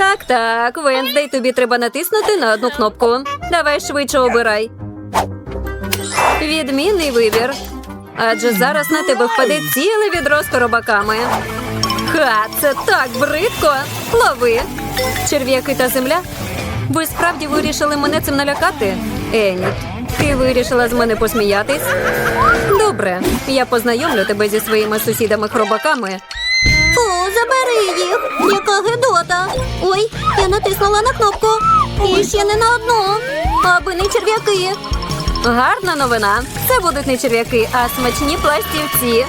Так, так, Венздей, тобі треба натиснути на одну кнопку. Давай швидше обирай. Відмінний вибір. Адже зараз на тебе впаде ціле відро з коробаками. Ха, це так бридко. Лови. Черв'яки та земля. Ви справді вирішили мене цим налякати? Еніт, ти вирішила з мене посміятись? Добре, я познайомлю тебе зі своїми сусідами-хробаками. Фу, забери їх. Яка гидота. Ой, я натиснула на кнопку. І ще не на одну. Аби не черв'яки. Гарна новина. Це будуть не черв'яки, а смачні пластівці.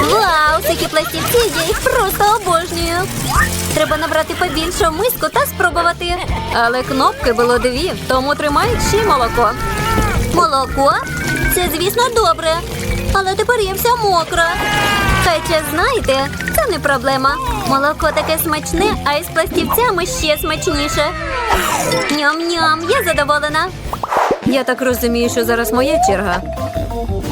Вау, такі пластівці, я їх просто обожнюю. Треба набрати побільше в миску та спробувати. Але кнопки було дві, тому тримай ще молоко. Молоко? Це, звісно, добре. Але тепер я вся мокра. Хоча, знаєте, це не проблема. Молоко таке смачне, а із пластівцями ще смачніше. Ням-ням, я задоволена. Я так розумію, що зараз моя черга.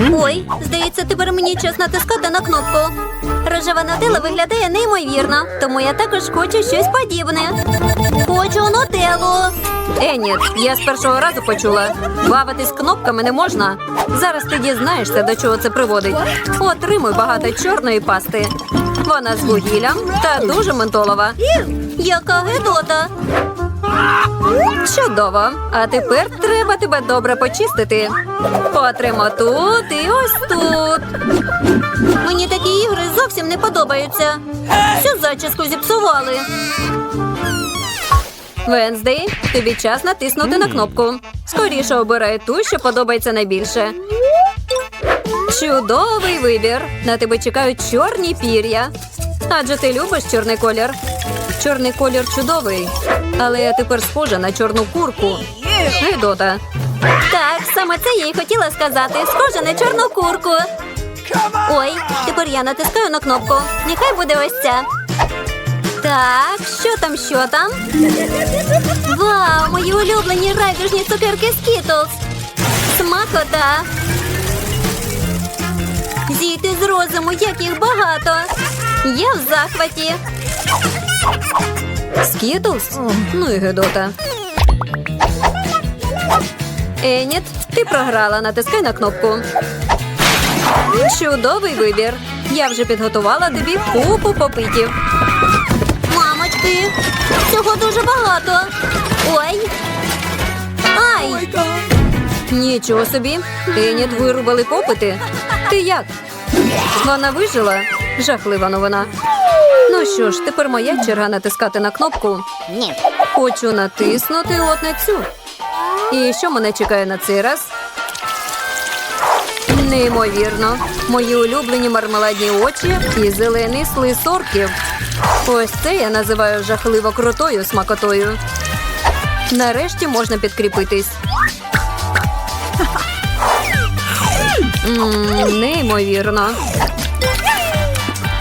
Ой, здається, тепер мені час натискати на кнопку. Рожева нутелла виглядає неймовірно, тому я також хочу щось подібне. Хочу нутеллу. Еніт, я з першого разу почула. Бавитись кнопками не можна. Зараз ти дізнаєшся, до чого це приводить. Отримуй багато чорної пасти. Вона з вугіллям та дуже ментолова. Яка гидота. Чудово. А тепер треба тебе добре почистити. Потримо тут і ось тут. Мені такі ігри зовсім не подобаються. Всю зачіску зіпсували. Венздей, тобі час натиснути на кнопку. Скоріше обирай ту, що подобається найбільше. Чудовий вибір. На тебе чекають чорні пір'я. Адже ти любиш чорний колір. Чорний колір чудовий. Але я тепер схожа на чорну курку. Гидота. Так, саме це я й хотіла сказати. Схоже на чорну курку. Ой, тепер я натискаю на кнопку. Нехай буде ось ця. Так, що там, що там? Вау, мої улюблені райдужні цукерки Skittles. Смакота. Зійти з розуму, як їх багато. Я в захваті. Скітлс? Ну і гидота. Еніт, ти програла. Натискай на кнопку. Чудовий вибір. Я вже підготувала тобі купу попитів. Мамочки, цього дуже багато. Ой. Ай! Нічого собі. Еніт вирубали попити. Ти як? Вона вижила? Жахлива новина. Ну що ж, тепер моя черга натискати на кнопку. Ні. Хочу натиснути от на цю. І що мене чекає на цей раз? Неймовірно. Мої улюблені мармеладні очі і зелений слиз орків. Ось це я називаю жахливо крутою смакотою. Нарешті можна підкріпитись. Мм, неймовірно.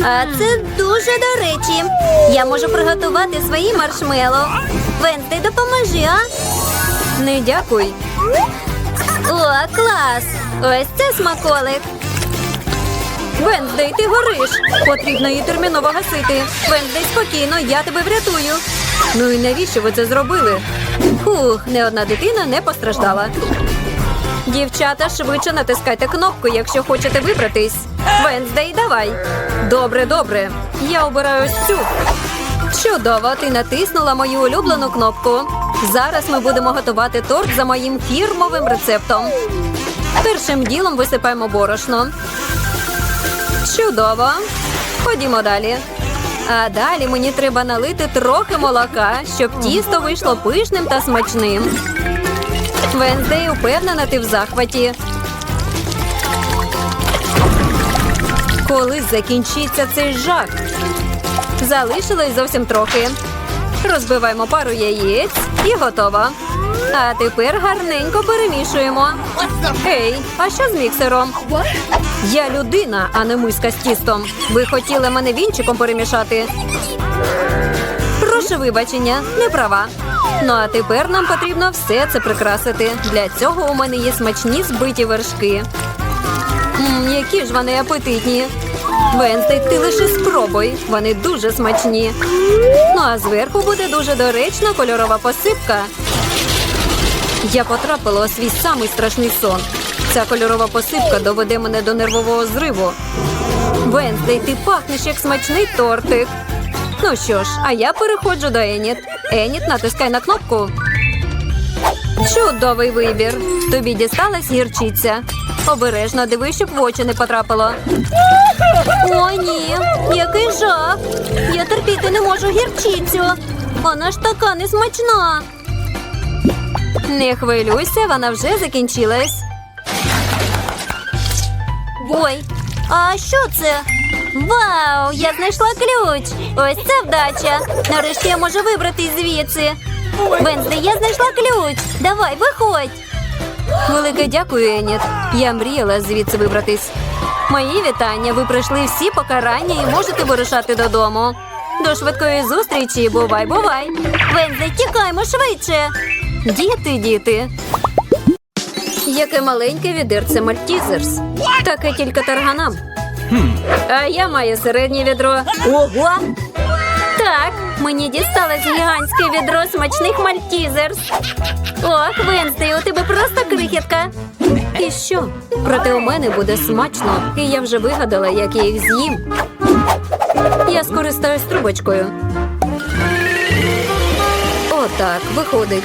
А це дуже до речі. Я можу приготувати свої маршмеллоу. Венстей, допоможи, а? Не дякуй. О, клас! Ось це смаколик. Венздей, ти гориш. Потрібно її терміново гасити. Венздей, спокійно, я тебе врятую. Ну і навіщо ви це зробили? Фух, не одна дитина не постраждала. Дівчата, швидше натискайте кнопку, якщо хочете вибратись. Венздей, давай. Добре, добре. Я обираю ось цю. Чудово, ти натиснула мою улюблену кнопку. Зараз ми будемо готувати торт за моїм фірмовим рецептом. Першим ділом висипаємо борошно. Чудово. Ходімо далі. А далі мені треба налити трохи молока, щоб тісто вийшло пишним та смачним. Венздей упевнена, ти в захваті. Коли закінчиться цей жах? Залишилось зовсім трохи. Розбиваємо пару яєць і готово. А тепер гарненько перемішуємо. Ей, а що з міксером? Я людина, а не миска з тістом. Ви хотіли мене вінчиком перемішати? Прошу вибачення, не права. Ну а тепер нам потрібно все це прикрасити. Для цього у мене є смачні збиті вершки. Мм, які ж вони апетитні. Венстей, ти лише спробуй. Вони дуже смачні. Ну а зверху буде дуже доречна кольорова посипка. Я потрапила у свій самий страшний сон. Ця кольорова посипка доведе мене до нервового зриву. Венстей, ти пахнеш як смачний тортик. Ну що ж, а я переходжу до Еніт. Еніт, натискай на кнопку. Чудовий вибір. Тобі дісталась гірчиця. Обережно дивись, щоб в очі не потрапило. О, ні, який жах. Я терпіти не можу гірчицю. Вона ж така несмачна. Не хвилюйся, вона вже закінчилась. Ой, а що це? Вау, я знайшла ключ. Ось це вдача. Нарешті я можу вибратись звідси. Венсде, я знайшла ключ. Давай, виходь. Велике дякую, Еніт. Я мріяла звідси вибратись. Мої вітання. Ви пройшли всі покарання і можете вирушати додому. До швидкої зустрічі. Бувай, бувай. Венсде, тікаймо швидше. Діти, діти. Яке маленьке відерце Мальтізерс. Таке тільки тарганам. А я маю середнє відро. Ого! Так, мені дісталось гігантське відро смачних мальтізерс. Ох, Венсде, у тебе просто крихітка. І що? Проте у мене буде смачно, і я вже вигадала, як я їх з'їм. Я скористаюсь трубочкою. Отак, виходить.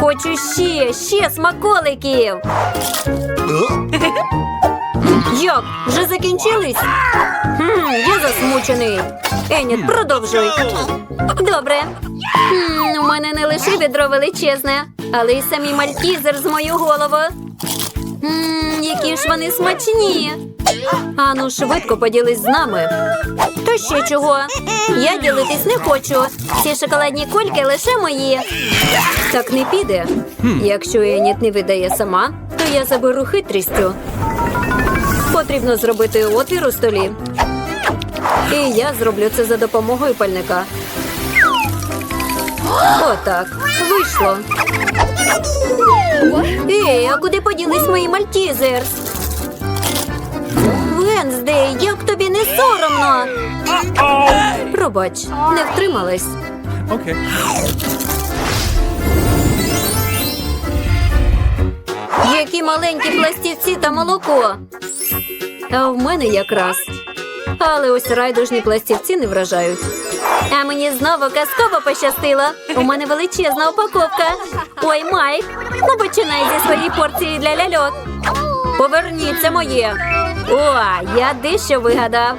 Хочу ще, ще смаколиків. Як? Вже закінчились? Хм, я засмучений. Еніт, продовжуй. Добре. У мене не лише відро величезне, але й самі мальтізер з мою голову. М, які ж вони смачні. Ану, швидко поділись з нами. То ще чого? Я ділитись не хочу. Ці шоколадні кульки лише мої. Так не піде. Якщо Еніт не видає сама, то я заберу хитрістю. Потрібно зробити отвір у столі. І я зроблю це за допомогою пальника. Отак. Вийшло. Ей, а куди поділись мої мальтізерс? Венздей, як тобі не соромно? Пробач, не втрималась. Okay. Які маленькі пластівці та молоко. А в мене якраз. Але ось райдужні пластівці не вражають. А мені знову казково пощастило. У мене величезна упаковка. Ой, Майк, ну починай зі своєї порції для ляльок. Поверніться моє. О, я дещо вигадав.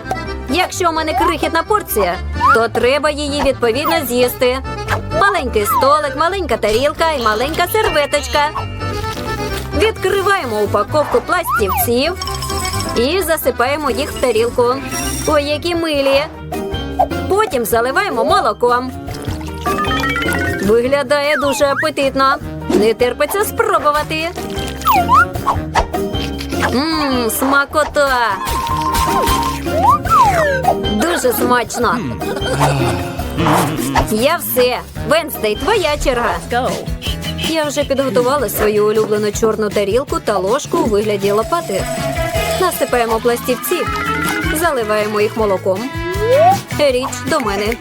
Якщо у мене крихітна порція, то треба її відповідно з'їсти. Маленький столик, маленька тарілка і маленька серветочка. Відкриваємо упаковку пластівців і засипаємо їх в тарілку. Ой, які милі. Потім заливаємо молоком. Виглядає дуже апетитно. Не терпиться спробувати. Мм, смакота. Дуже смачно. Я все. Венстей, твоя черга. Я вже підготувала свою улюблену чорну тарілку та ложку у вигляді лопати. Насипаємо пластівці, заливаємо їх молоком. Річ до мене.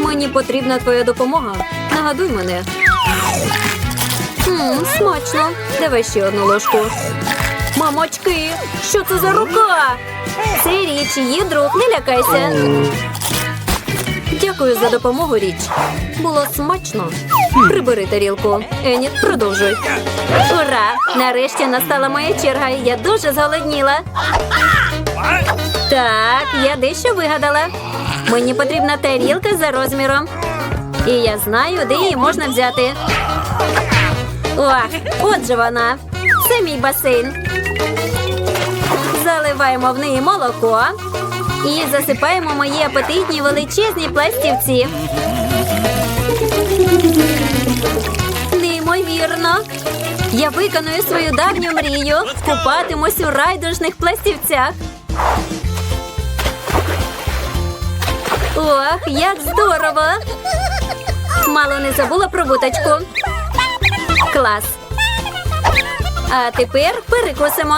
Мені потрібна твоя допомога. Нагадуй мене. Мм, смачно. Давай ще одну ложку. Мамочки, що це за рука? Це річ, її друг, не лякайся. Дякую за допомогу, річ. Було смачно. Прибери тарілку. Еніт, продовжуй. Ура! Нарешті настала моя черга, я дуже зголодніла. Так, я дещо вигадала. Мені потрібна тарілка за розміром. І я знаю, де її можна взяти. Ох, от же вона. Це мій басейн. Заливаємо в неї молоко і засипаємо мої апетитні величезні пластівці. Неймовірно. Я виконую свою давню мрію. Купатимусь у райдужних пластівцях. Ох, як здорово! Мало не забула про буточку. Клас. А тепер перекусимо.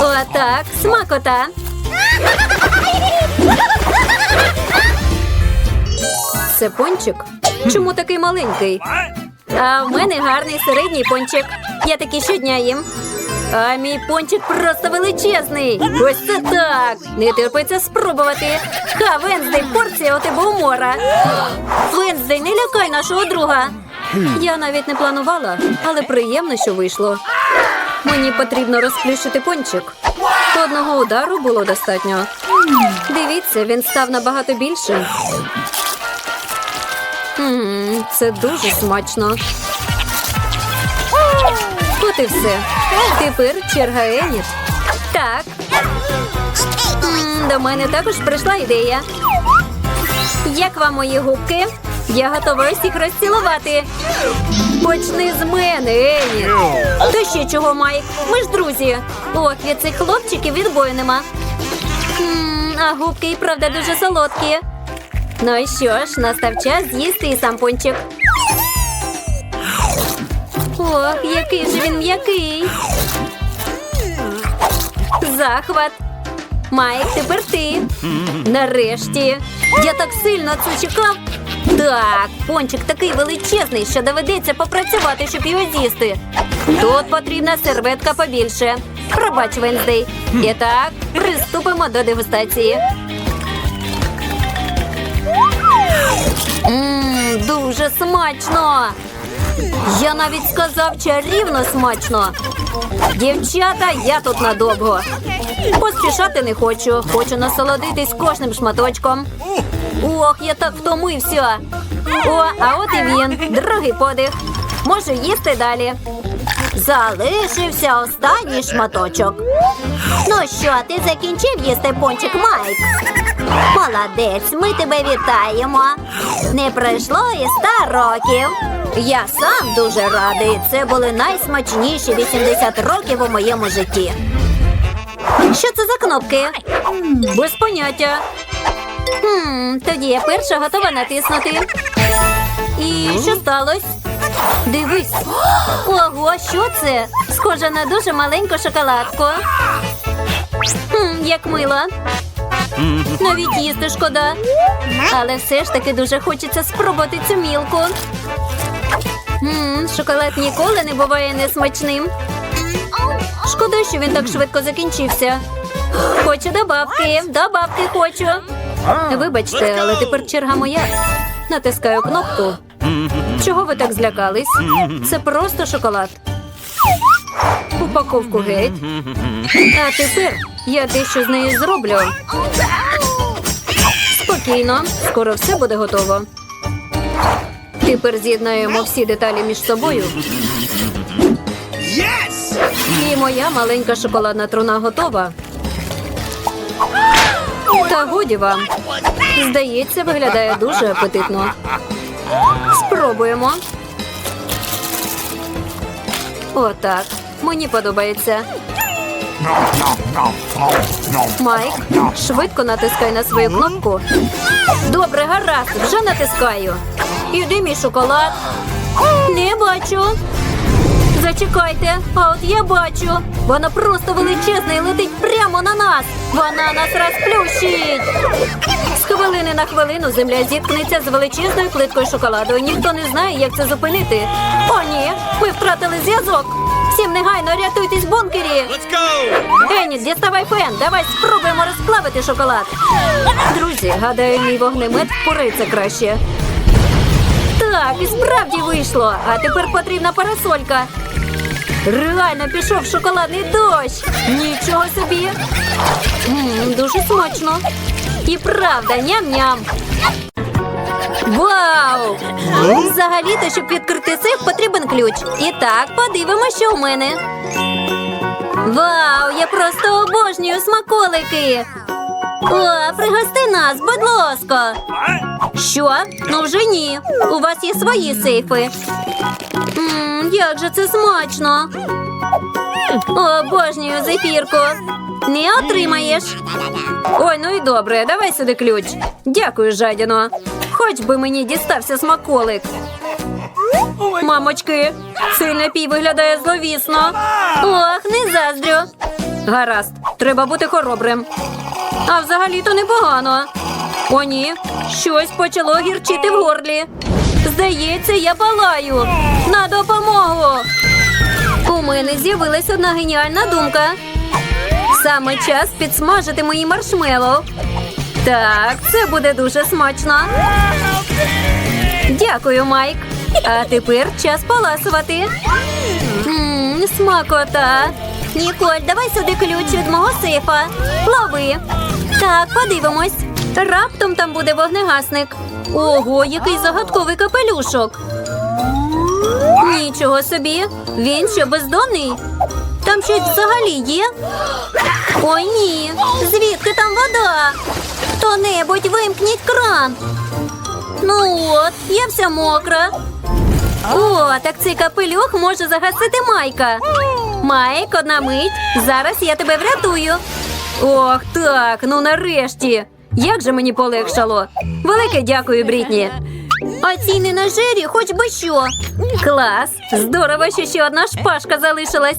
Отак, смакота. Це пончик? Чому такий маленький? А в мене гарний середній пончик. Я такий щодня їм. А мій пончик просто величезний. Ось це так. Не терпиться спробувати. Ха, Венздей, порція у тебе умора. Венздей, не лякай нашого друга. Я навіть не планувала, але приємно, що вийшло. Мені потрібно розплющити пончик. Одного удару було достатньо. Дивіться, він став набагато більшим. Це дуже смачно. От і все. Тепер черга Еніт. Так. До мене також прийшла ідея. Як вам мої губки? Я готова усіх розцілувати. Почни з мене, Еніт. То ще чого, Майк? Ми ж друзі. Ох, від цих хлопчиків відбою нема. А губки і правда дуже солодкі. Ну і що ж, настав час з'їсти і сам пончик. Ох, який же він м'який. Захват. Майк, тепер ти. Нарешті. Я так сильно це чекав. Так, пончик такий величезний, що доведеться попрацювати, щоб його з'їсти. Тут потрібна серветка побільше. Пробач, Венздей. І так, приступимо до дегустації. Ммм, дуже смачно. Я навіть сказав чарівно смачно. Дівчата, я тут надовго. Поспішати не хочу. Хочу насолодитись кожним шматочком. Ох, я так втомився. О, а от і він. Другий подих. Можу їсти далі. Залишився останній шматочок. Ну що, ти закінчив їсти пончик Майк? Молодець, ми тебе вітаємо. Не пройшло і ста років. Я сам дуже радий. Це були найсмачніші 80 років у моєму житті. Що це за кнопки? Без поняття. Хм, тоді я перша готова натиснути. І що сталося? Дивись. Ого, що це? Схоже на дуже маленьку шоколадку. Хм, як мило. Навіть їсти шкода. Але все ж таки дуже хочеться спробувати цю мілку. Мм, шоколад ніколи не буває несмачним. Шкода, що він так швидко закінчився. Хочу добавки, добавки хочу. Вибачте, але тепер черга моя. Натискаю кнопку. Чого ви так злякались? Це просто шоколад. Упаковку геть. А тепер я дещо з нею зроблю. Спокійно, скоро все буде готово. Тепер з'єднаємо всі деталі між собою. І моя маленька шоколадна труна готова. Та годі вам. Здається, виглядає дуже апетитно. Спробуємо. Отак. Мені подобається. Майк, швидко натискай на свою кнопку. Добре, гаразд, вже натискаю. Іди мій шоколад. Не бачу. Зачекайте, а от я бачу. Вона просто величезна і летить прямо на нас. Вона нас розплющить. З хвилини на хвилину земля зіткнеться з величезною плиткою шоколаду. Ніхто не знає, як це зупинити. О, ні, ми втратили зв'язок. Всім негайно рятуйтесь в бункері. Еніт, діставай фен. Давай спробуємо розплавити шоколад. Друзі, гадаю, мій вогнемет впорається краще. Так, і справді вийшло. А тепер потрібна парасолька. Реально пішов шоколадний дощ. Нічого собі. М, дуже смачно. І правда, ням-ням. Вау! Взагалі-то, щоб відкрити сейф, потрібен ключ. І так, подивимося, що в мене. Вау, я просто обожнюю смаколики. О, пригости нас, будь ласка. Що? Ну вже ні. У вас є свої сейфи. Мм, як же це смачно. Обожнюю зефірку. Не отримаєш. Ой, ну і добре, давай сюди ключ. Дякую, жадіно. Хоч би мені дістався смаколик. Мамочки, цей напій виглядає зловісно. Ох, не заздрю. Гаразд, треба бути хоробрим. А взагалі-то непогано. О, ні, щось почало гірчити в горлі. Здається, я палаю. На допомогу. У мене з'явилась одна геніальна думка. Саме час підсмажити мої маршмеллоу. Так, це буде дуже смачно. Дякую, Майк. А тепер час поласувати. Ммм, смакота. Ніколь, давай сюди ключ від мого сейфа. Лови. Так, подивимось. Раптом там буде вогнегасник. Ого, який загадковий капелюшок. Нічого собі. Він що бездонний? Там щось взагалі є? Ой, ні. Звідки там вода? Хто-небудь вимкніть кран. Ну от, я вся мокра. О, так цей капелюх може загасити Майка. Майк, одна мить. Зараз я тебе врятую. Ох, так, ну нарешті. Як же мені полегшало. Велике дякую, Брітні. А ці ненажері хоч би що. Клас. Здорово, що ще одна шпажка залишилась.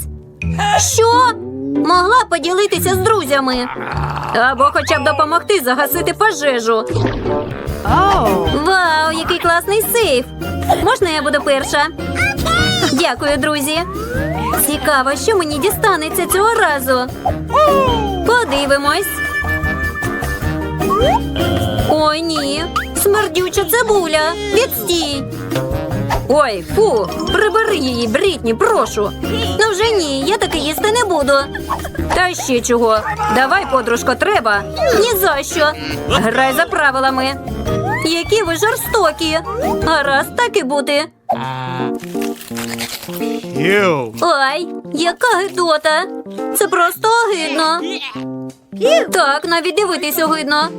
Що? Могла поділитися з друзями. Або хоча б допомогти загасити пожежу. Вау, який класний сейф! Можна я буду перша? Дякую, друзі. Цікаво, що мені дістанеться цього разу. Подивимось. Ой, ні. Смердюча цибуля. Відстій. Ой, фу, прибери її, Брітні, прошу. Ну вже ні, я таки їсти не буду. Та ще чого. Давай, подружко, треба. Ні за що. Грай за правилами. Які ви жорстокі. Гаразд, так і бути. Ой, яка гидота. Це просто огидно. Так, навіть дивитись огидно.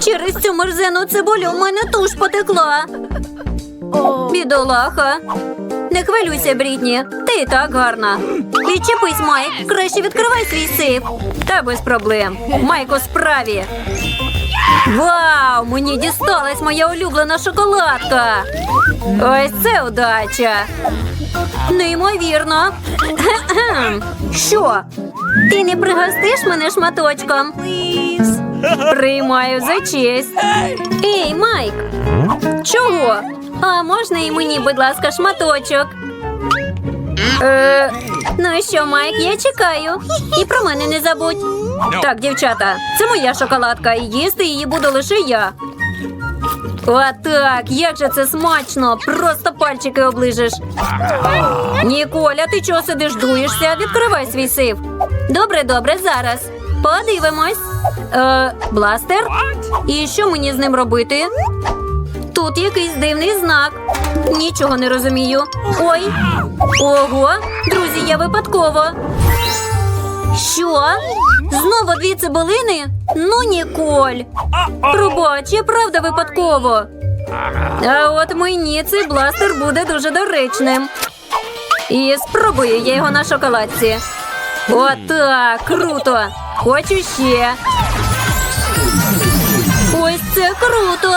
Через цю мерзену цибулю в мене туш потекла. Бідолаха. Не хвилюйся, Брітні. Ти і так гарна. Відчепись, Майк. Краще відкривай свій сейф. Та без проблем. Майк у справі. Вау! Мені дісталась моя улюблена шоколадка. Ось це удача. Неймовірно. Що? Ти не пригостиш мене шматочком? Приймаю за честь. Ей, Майк! Чого? А можна і мені, будь ласка, шматочок? Е, ну що, Майк, я чекаю. І про мене не забудь. Так, дівчата, це моя шоколадка, і їсти її буду лише я. Отак, як же це смачно! Просто пальчики оближеш. Ніколя, ти чого сидиш дуєшся? Відкривай свій сейф. Добре, добре, зараз. Подивимось. Е, бластер? І що мені з ним робити? Тут якийсь дивний знак. Нічого не розумію. Ой. Ого, друзі, я випадково. Що? Знову дві цибулини? Ну, Ніколь. Пробач, я правда випадково. А от мені цей бластер буде дуже доречним. І спробую я його на шоколадці. Отак, круто! Хочу ще. Ось це круто.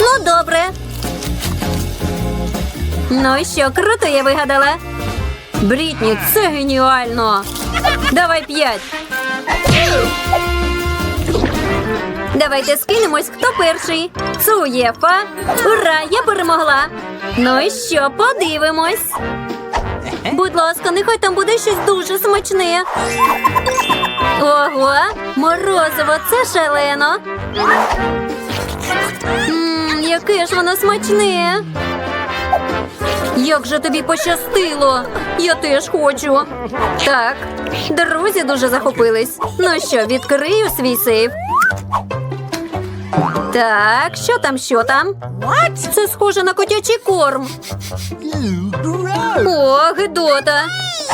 Ну, добре. Ну і що, круто я вигадала. Брітні, це геніально. Давай п'ять. Давайте скинемось, хто перший. Цуєфа. Ура, я перемогла. Ну і що, подивимось. Будь ласка, нехай там буде щось дуже смачне. Ого, морозиво, це шалено. Яке ж воно смачне. Як же тобі пощастило? Я теж хочу. Так, друзі дуже захопились. Ну що, відкрию свій сейф. Так, що там, що там? Це схоже на котячий корм. О, гидота.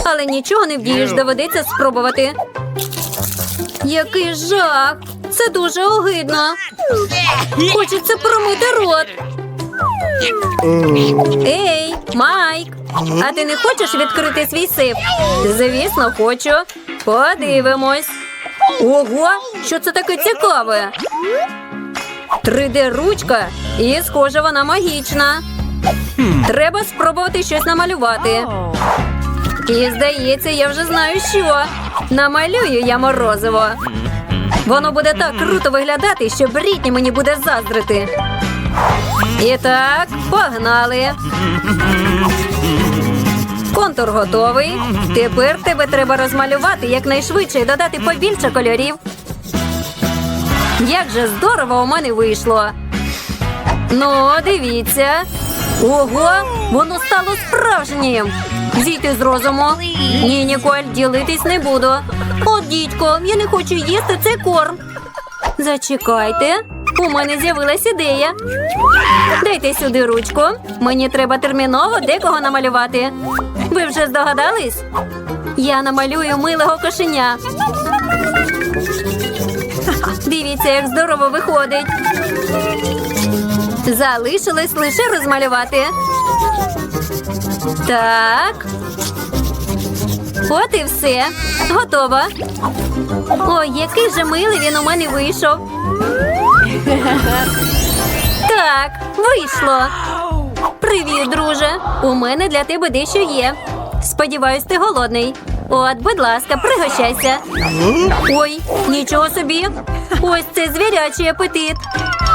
Але нічого не вдієш, доведеться спробувати. Який жах! Це дуже огидно. Хочеться промити рот. Ей, Майк, а ти не хочеш відкрити свій сейф? Звісно, хочу. Подивимось. Ого, що це таке цікаве? 3D ручка, і схоже, вона магічна. Треба спробувати щось намалювати. І здається, я вже знаю, що. Намалюю я морозиво. Воно буде так круто виглядати, що Брітні мені буде заздрити. І так, погнали. Контур готовий. Тепер тебе треба розмалювати якнайшвидше і додати побільше кольорів. Як же здорово у мене вийшло. Ну, дивіться. Ого, воно стало справжнім. Зійти з розуму. Ні, Ніколь, ділитись не буду. От, дідько, я не хочу їсти цей корм. Зачекайте, у мене з'явилась ідея. Дайте сюди ручку. Мені треба терміново декого намалювати. Ви вже здогадались? Я намалюю милого кошеня. Дивіться, як здорово виходить. Залишилось лише розмалювати. Так. От і все. Готово. Ой, який же милий він у мене вийшов. Так, вийшло. Привіт, друже. У мене для тебе дещо є. Сподіваюсь, ти голодний. От, будь ласка, пригощайся. Ой, нічого собі. Ось це звірячий апетит.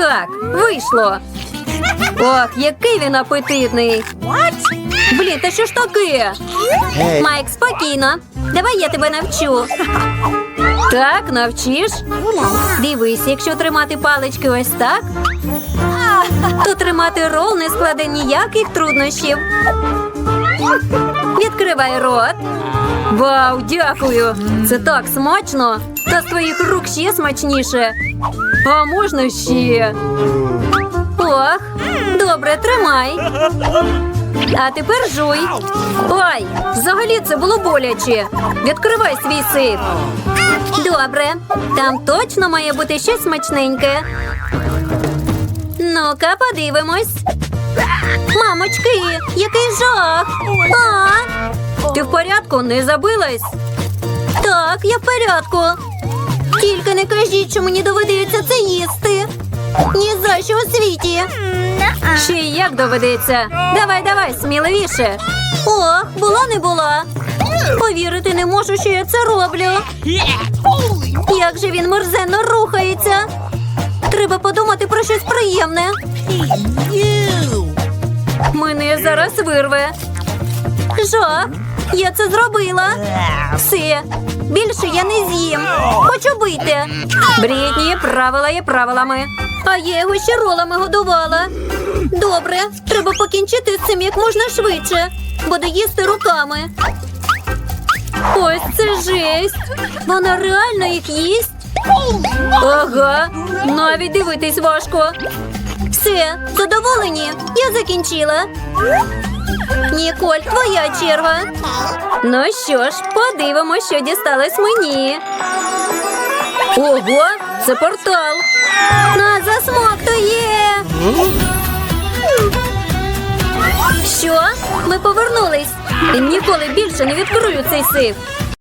Так, вийшло. Ох, який він апетитний. Блін, та що ж таке? Майк, спокійно. Давай я тебе навчу. Так, навчиш? Дивись, якщо тримати палички ось так, то тримати рол не складе ніяких труднощів. Відкривай рот. Вау, дякую! Це так смачно! Та з твоїх рук ще смачніше. А можна ще? Ох, добре, тримай. А тепер жуй. Ой, взагалі це було боляче. Відкривай свій сейф. Добре. Там точно має бути щось смачненьке. Ну-ка, подивимось. Мамочки, який жах! А, Ти в порядку? Не забилась? так, я в порядку. Тільки не кажіть, що мені доведеться це їсти. Ні за що у світі. Ще й як доведеться. Давай, давай, сміливіше. Ох, була не була. Повірити не можу, що я це роблю. Як же він мерзенно рухається. Треба подумати про щось приємне. Мене зараз вирве. Жах, я це зробила. Все, більше я не з'їм. Хочу бити. Брітні, правила є правилами. А я його ще ролами годувала. Добре, треба покінчити з цим як можна швидше. Буду їсти руками. Ось це жесть. Вона реально їх їсть. Ага, навіть дивитись важко. Все, задоволені? Я закінчила. Ніколь, твоя черга. Ну що ж, подивимось, що дісталось мені. Ого, це портал. На засмоктує. Що? Ми повернулись. Ніколи більше не відкрию цей сейф.